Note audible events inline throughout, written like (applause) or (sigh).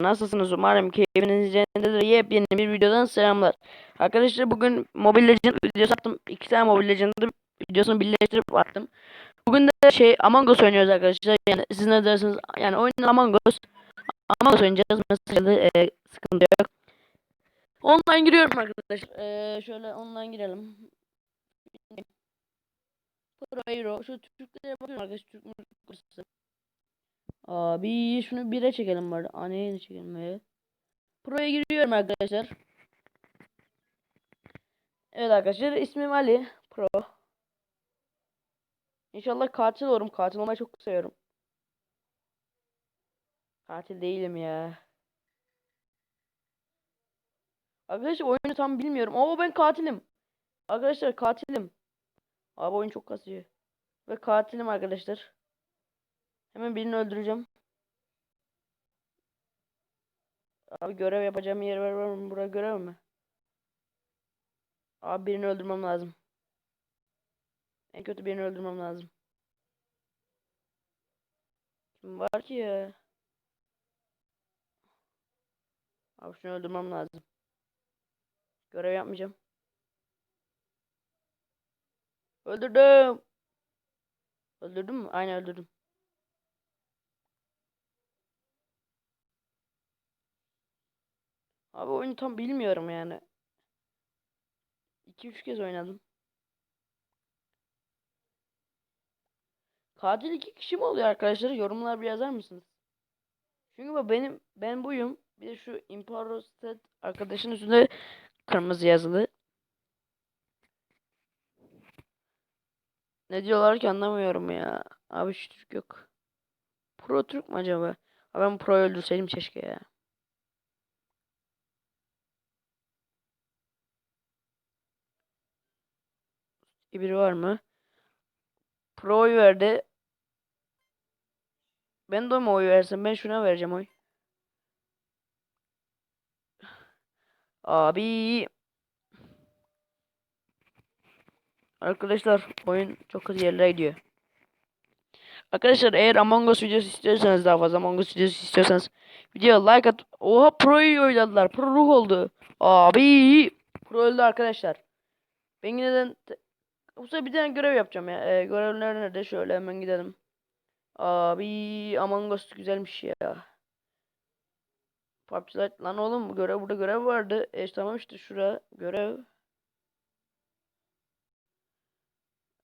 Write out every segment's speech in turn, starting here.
Nasılsınız? Umarım keyfiniz yerindedir. Yepyeni bir videodan selamlar. Arkadaşlar bugün Mobile Legends videosu attım. İki tane Mobile Legends'ın videosunu birleştirip attım. Bugün de şey Among Us oynuyoruz arkadaşlar. Yani siz ne dersiniz? Yani oyun Among Us. Among Us oynayacağız. Mesela e, sıkıntı yok. Online giriyorum arkadaşlar. E, şöyle online girelim. Pro Hero. Şu Türklere bakıyorum arkadaşlar. Türk. Abi şunu bire çekelim bari. Aneye çekelim be. Pro'ya giriyorum arkadaşlar. Evet arkadaşlar ismim Ali Pro. İnşallah katil olurum. Katil olmayı çok seviyorum. Katil değilim ya. Arkadaşlar oyunu tam bilmiyorum. Oo ben katilim. Arkadaşlar katilim. Abi oyun çok kasıyor. Ve katilim arkadaşlar. Hemen birini öldüreceğim. Abi görev yapacağım yer var var mı? Buraya görev mi? Abi birini öldürmem lazım. En kötü birini öldürmem lazım. Kim var ki ya? Abi şunu öldürmem lazım. Görev yapmayacağım. Öldürdüm. Öldürdüm mü? Aynen öldürdüm. Abi oyunu tam bilmiyorum yani. 2-3 kez oynadım. Katil iki kişi mi oluyor arkadaşlar? Yorumlar bir yazar mısınız? Çünkü bu benim ben buyum. Bir de şu Imposted arkadaşın üstünde kırmızı yazılı. Ne diyorlar ki anlamıyorum ya. Abi şu Türk yok. Pro Türk mü acaba? Abi ben Pro öldürseydim keşke ya. Biri var mı? Pro'yu verdi. Ben de mi oy versem? Ben şuna vereceğim oy. Abi. Arkadaşlar oyun çok kötü yerlere gidiyor. Arkadaşlar eğer Among Us videosu istiyorsanız daha fazla Among Us videosu istiyorsanız videoya like at. Oha Pro'yu oynadılar. Pro ruh oldu. Abi. Pro öldü arkadaşlar. Ben yine de bu sefer bir tane görev yapacağım ya. Ee, görevler nerede? Şöyle hemen gidelim. Abi Among Us güzelmiş ya. PUBG Lite lan oğlum görev burada görev vardı. E tamam işte şura görev.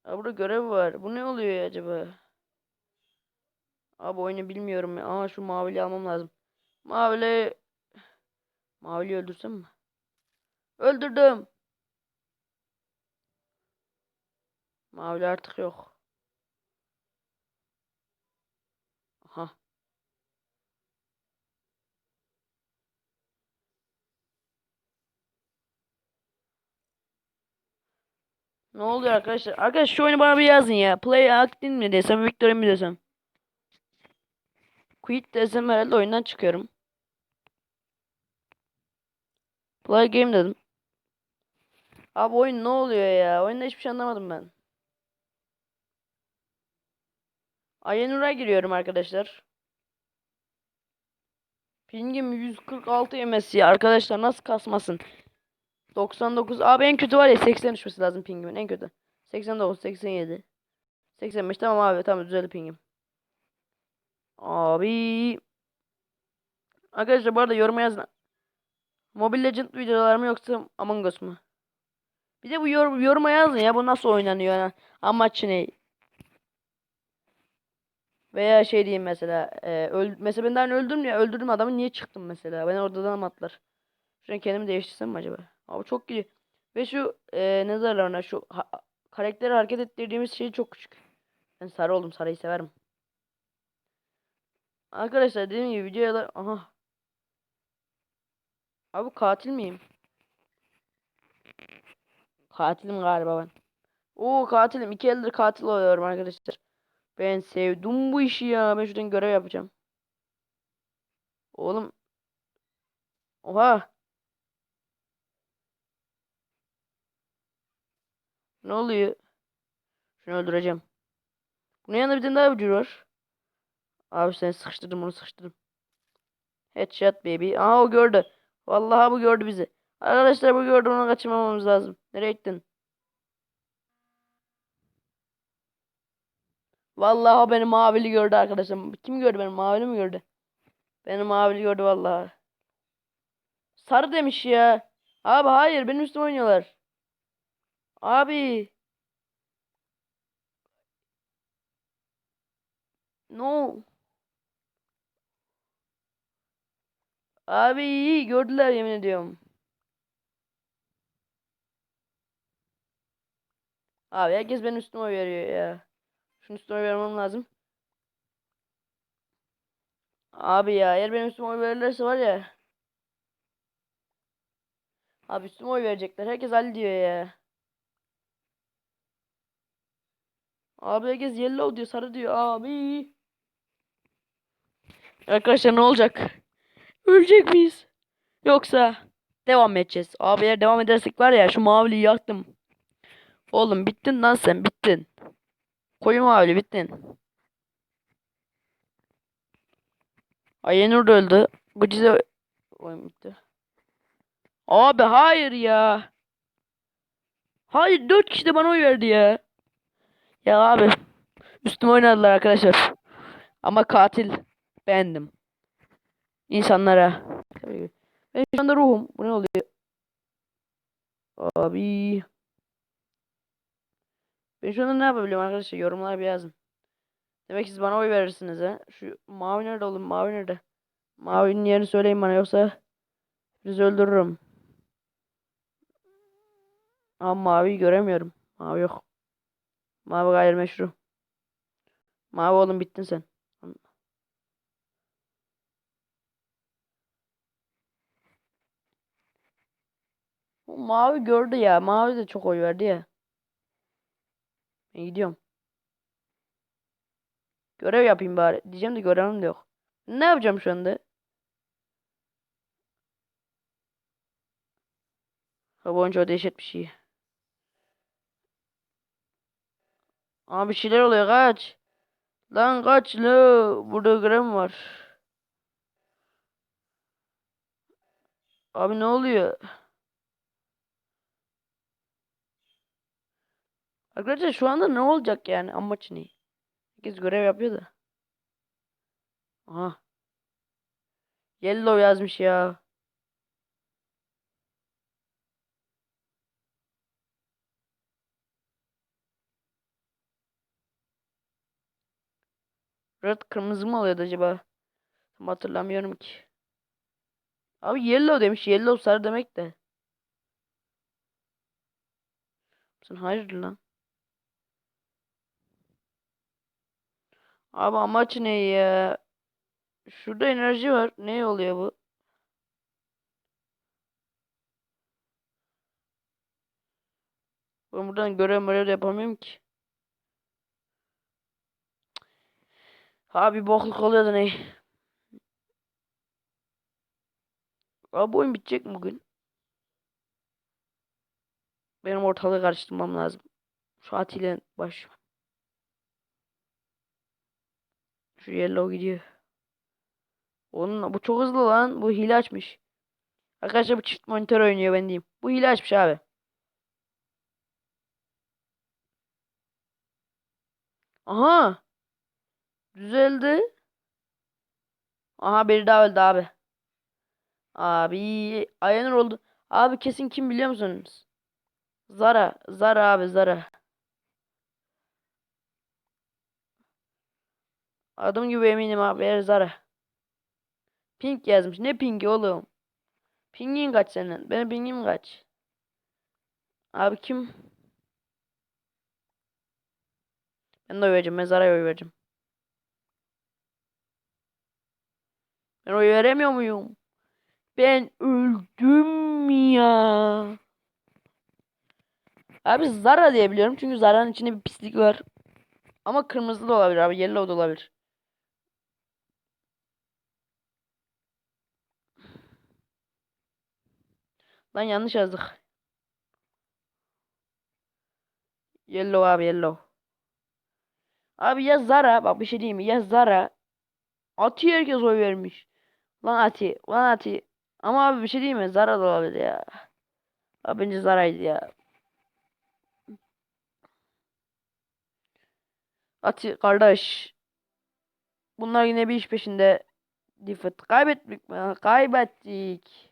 Aa, burada görev var. Bu ne oluyor ya acaba? Abi oyunu bilmiyorum ya. Aa şu mavili almam lazım. Mavili Mavili öldürsem mi? Öldürdüm. Mavili artık yok. Aha. Ne oluyor arkadaşlar? Arkadaşlar şu oyunu bana bir yazın ya. Play acting mi desem, victory mi desem. Quit desem herhalde oyundan çıkıyorum. Play game dedim. Abi oyun ne oluyor ya? Oyunda hiçbir şey anlamadım ben. Ayenur'a giriyorum arkadaşlar. Pingim 146 MS'i arkadaşlar nasıl kasmasın? 99 abi en kötü var ya 80 düşmesi lazım pingimin en kötü. 89 87 85 tamam abi tamam düzeldi pingim. Abi Arkadaşlar bu arada yoruma yazın. Mobile Legend videolar mı yoksa Among Us mu? Bir de bu yor yoruma yazın ya bu nasıl oynanıyor yani. Amaç ne? Veya şey diyeyim mesela. E, öl mesela ben daha öldürdüm ya. Öldürdüm adamı niye çıktım mesela. Ben oradan atlar. Şu an kendimi değiştirsem mi acaba? Abi çok iyi. Ve şu e, ne derler ona şu ha, karakteri hareket ettirdiğimiz şey çok küçük. Ben sarı oldum. Sarıyı severim. Arkadaşlar dediğim gibi videoya aha. Abi katil miyim? Katilim galiba ben. Oo katilim. İki eldir katil oluyorum arkadaşlar. Ben sevdim bu işi ya. Ben şuradan görev yapacağım. Oğlum. Oha. Ne oluyor? Şunu öldüreceğim. Bunun yanında bir tane daha bücür var. Abi sen sıkıştırdım onu sıkıştırdım. Headshot baby. Aa o gördü. Vallahi bu gördü bizi. Arkadaşlar bu gördü onu kaçırmamamız lazım. Nereye gittin? Vallahi benim mavili gördü arkadaşlar. Kim gördü benim mavili mi gördü? Benim mavili gördü vallahi. Sarı demiş ya. Abi hayır benim üstüme oynuyorlar. Abi. No. Abi iyi gördüler yemin ediyorum. Abi herkes benim üstüme veriyor ya. Şunun üstüme vermem lazım. Abi ya eğer benim üstüme oy verirlerse var ya. Abi üstüme oy verecekler. Herkes Ali diyor ya. Abi herkes yellow diyor, sarı diyor. Abi. Arkadaşlar ne olacak? Ölecek miyiz? Yoksa devam edeceğiz? Abi eğer devam edersek var ya şu maviliyi yaktım. Oğlum bittin lan sen bittin. Koyu mavili bittin. Ayenur da öldü. Gıcıza oyun bitti. Abi hayır ya. Hayır dört kişi de bana oy verdi ya. Ya abi. Üstüme oynadılar arkadaşlar. Ama katil bendim. İnsanlara. Ben şu anda ruhum. Bu ne oluyor? Abi. Ben şu anda ne yapabiliyorum arkadaşlar? Yorumlara bir yazın. Demek siz bana oy verirsiniz ha. Şu mavi nerede oğlum? Mavi nerede? Mavinin yerini söyleyin bana yoksa sizi öldürürüm. Ama maviyi göremiyorum. Mavi yok. Mavi gayrimeşru. Mavi oğlum bittin sen. Mavi gördü ya. Mavi de çok oy verdi ya. Ben gidiyorum. Görev yapayım bari. Diyeceğim de görevim de yok. Ne yapacağım şu anda? Oyuncu dehşet bir şey. Abi bir şeyler oluyor kaç. Lan kaç lo. Burada mi var? Abi ne oluyor? Arkadaşlar şu anda ne olacak yani amaç ne? Herkes görev yapıyor da. Aha. Yellow yazmış ya. Red kırmızı mı oluyordu acaba? Tam hatırlamıyorum ki. Abi yellow demiş. Yellow sarı demek de. Sen hayır lan. Abi amaç ne ya? Şurada enerji var. Ne oluyor bu? Ben buradan görev görev yapamıyorum ki. Abi bokluk oluyor da ne? Abi oyun bitecek bugün? Benim ortalığı karıştırmam lazım. Şu Atilla baş. Şu yellow gidiyor. Onun bu çok hızlı lan. Bu hile açmış. Arkadaşlar bu çift monitör oynuyor ben diyeyim. Bu hile açmış abi. Aha. Düzeldi. Aha biri daha öldü abi. Abi Ayanır oldu. Abi kesin kim biliyor musunuz? Zara. Zara abi Zara. Adım gibi eminim abi. Eğer Zara. Pink yazmış. Ne pinki oğlum? Pingin kaç senin? Benim pingim kaç? Abi kim? Ben de oy vereceğim. Ben Zara'ya oy vereceğim. Ben oy veremiyor muyum? Ben öldüm ya. Abi Zara diye biliyorum. Çünkü Zara'nın içinde bir pislik var. Ama kırmızı da olabilir abi. Yellow da olabilir. Lan yanlış yazdık. Yellow abi yellow. Abi ya Zara bak bir şey diyeyim mi? Ya Zara atıyor herkes oy vermiş. Lan Ati. Lan Ati. Ama abi bir şey değil mi? Zara da olabilir ya. Abi bence Zara'ydı ya. Ati kardeş. Bunlar yine bir iş peşinde. Diffet. Kaybettik mi? Kaybettik.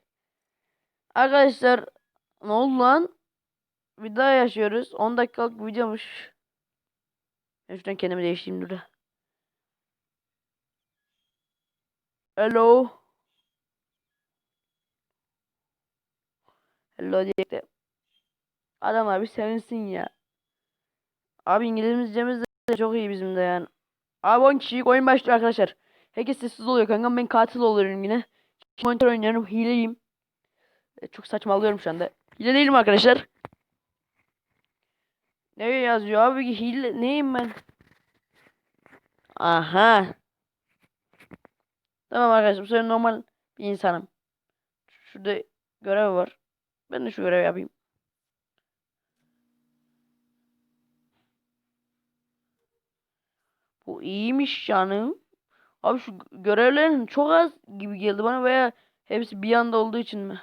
Arkadaşlar ne oldu lan? Bir daha yaşıyoruz. 10 dakikalık videomuş. Ben şuradan kendimi değiştireyim dur. Hello. Hello diye de. Adamlar bir sevinsin ya. Abi İngilizcemiz de çok iyi bizim de yani. Abi 10 kişilik oyun başlıyor arkadaşlar. Herkes sessiz oluyor kanka. Ben katil oluyorum yine. Monitör oynuyorum. Hileyim. E, Çok saçmalıyorum şu anda. Hile değilim arkadaşlar. Ne yazıyor abi? Hile neyim ben? Aha. Tamam arkadaşlar. Bu normal bir insanım. Şurada görev var. Ben de şu görevi yapayım. Bu iyiymiş canım. Abi şu görevlerin çok az gibi geldi bana veya hepsi bir anda olduğu için mi?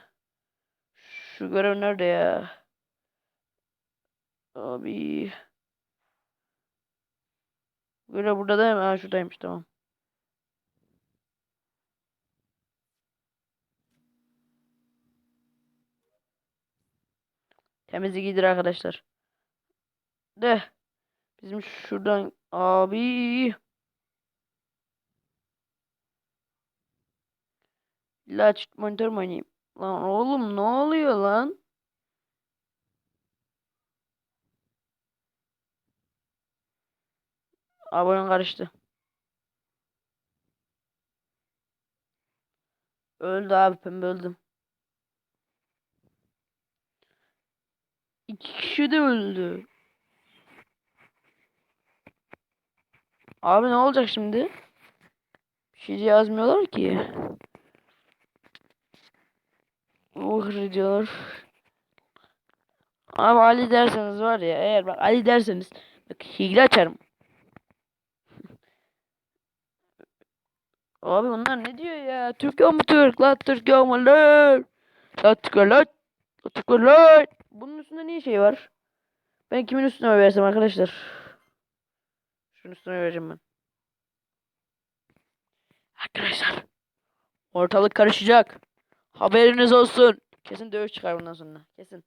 Şu görev nerede ya? Abi. Görev burada değil mi? Ha şuradaymış tamam. Temizlik iyidir arkadaşlar. De. Bizim şuradan abi. İlla monitör mü oynayayım? Lan oğlum ne oluyor lan? Abone karıştı. Öldü abi pembe öldüm. İki kişi de öldü. Abi ne olacak şimdi? Bir şey yazmıyorlar ki. Oh diyorlar. Abi Ali derseniz var ya eğer bak Ali derseniz bak hile açarım. (laughs) Abi bunlar ne diyor ya? Türk mu Türk? La Türk mu lan? La Türk la La Türk la Bunun üstünde niye şey var? Ben kimin üstüne versem arkadaşlar? Şunun üstüne vereceğim ben. Arkadaşlar. Ortalık karışacak. Haberiniz olsun. Kesin dövüş çıkar bundan sonra. Kesin.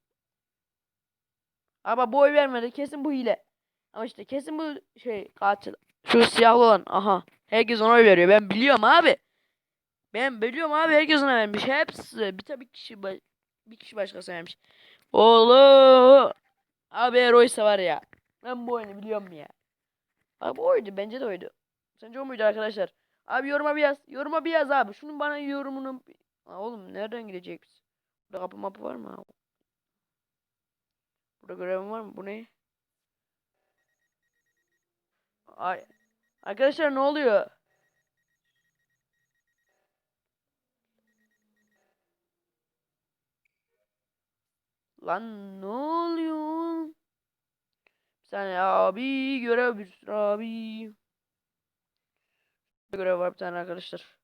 Ama bu oy vermedi. Kesin bu hile. Ama işte kesin bu şey katil. Şu siyahlı olan. Aha. Herkes ona oy veriyor. Ben biliyorum abi. Ben biliyorum abi. Herkes ona vermiş. Hepsi. Bir tabii kişi bir kişi başkası vermiş. Oğlum. Abi eğer oysa var ya. Ben bu oyunu biliyorum ya. Abi bu oydu. Bence de oydu. Sence o muydu arkadaşlar? Abi yoruma bir yaz. Yoruma bir yaz abi. Şunun bana yorumunu. Aa, oğlum nereden gidecek biz? Burada kapı mapı var mı? Burada görevim var mı? Bu ne? Ay. Arkadaşlar ne oluyor? Lan ne oluyor? Bir saniye abi görev bir abi. Görev var bir tane arkadaşlar.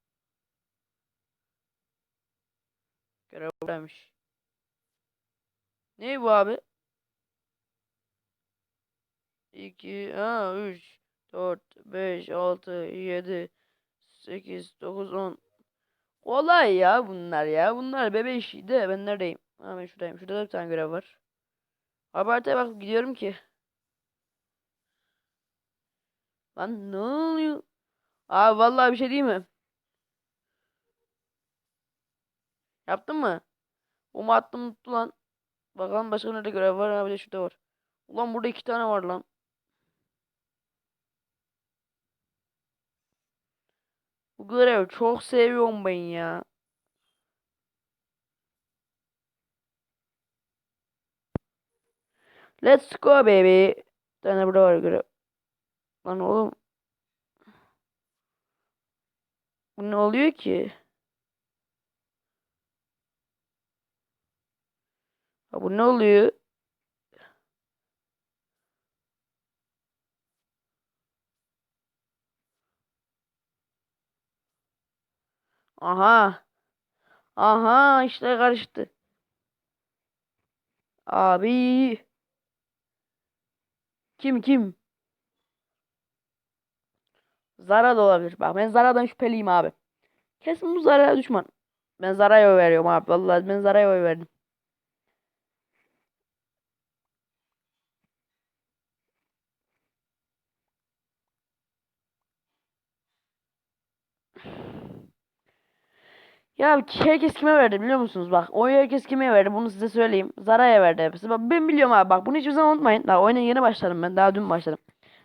Görev buradaymış. Ne bu abi? 2, ha 3, 4, 5, 6, 7, 8, 9, 10. Kolay ya bunlar ya. Bunlar bebe işiydi. Ben neredeyim? Ha ben şuradayım. Şurada da bir tane görev var. Abi haritaya bakıp gidiyorum ki. Lan ne oluyor? Abi vallahi bir şey değil mi? Yaptın mı? Umu attım mutlu lan. Bakalım başka nerede görev var? Ha bir de şurada var. Ulan burada iki tane var lan. Bu görev çok seviyorum ben ya. Let's go baby. Bir tane burada var görev. Lan oğlum. Bu ne oluyor ki? Ha, bu ne oluyor? Aha. Aha işte karıştı. Abi. Kim kim? Zara da olabilir. Bak ben Zara'dan şüpheliyim abi. Kesin bu Zara'ya düşman. Ben Zara'ya oy veriyorum abi. Vallahi ben Zara'ya oy verdim. Ya herkes kime verdi biliyor musunuz? Bak oy herkes kime verdi bunu size söyleyeyim. Zara'ya verdi hepsi. Bak, ben biliyorum abi bak bunu hiçbir zaman unutmayın. Daha oyuna yeni başladım ben. Daha dün başladım.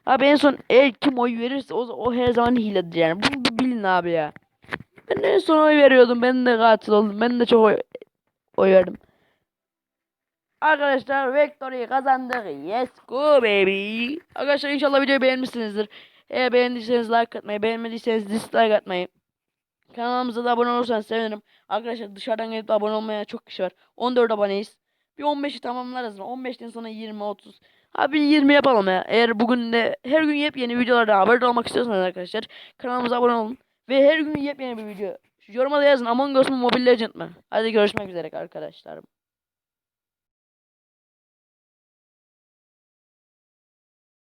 Abi en son eğer kim oy verirse o, o her zaman hiledir yani. Bunu bilin abi ya. Ben en son oy veriyordum. Ben de katil oldum. Ben de çok oy, oy verdim. Arkadaşlar Victory'yi kazandık. Yes go baby. Arkadaşlar inşallah videoyu beğenmişsinizdir. Eğer beğendiyseniz like atmayı, beğenmediyseniz dislike atmayı. Kanalımıza da abone olursanız sevinirim. Arkadaşlar dışarıdan gelip abone olmaya çok kişi var. 14 aboneyiz. Bir 15'i tamamlarız mı? 15'ten sonra 20 30. Abi 20 yapalım ya. Eğer bugün de her gün yepyeni videolardan haberdar olmak istiyorsanız arkadaşlar kanalımıza abone olun. Ve her gün yepyeni bir video. Şu yoruma da yazın Among Us mu Mobile Legend mi? Hadi görüşmek üzere arkadaşlarım.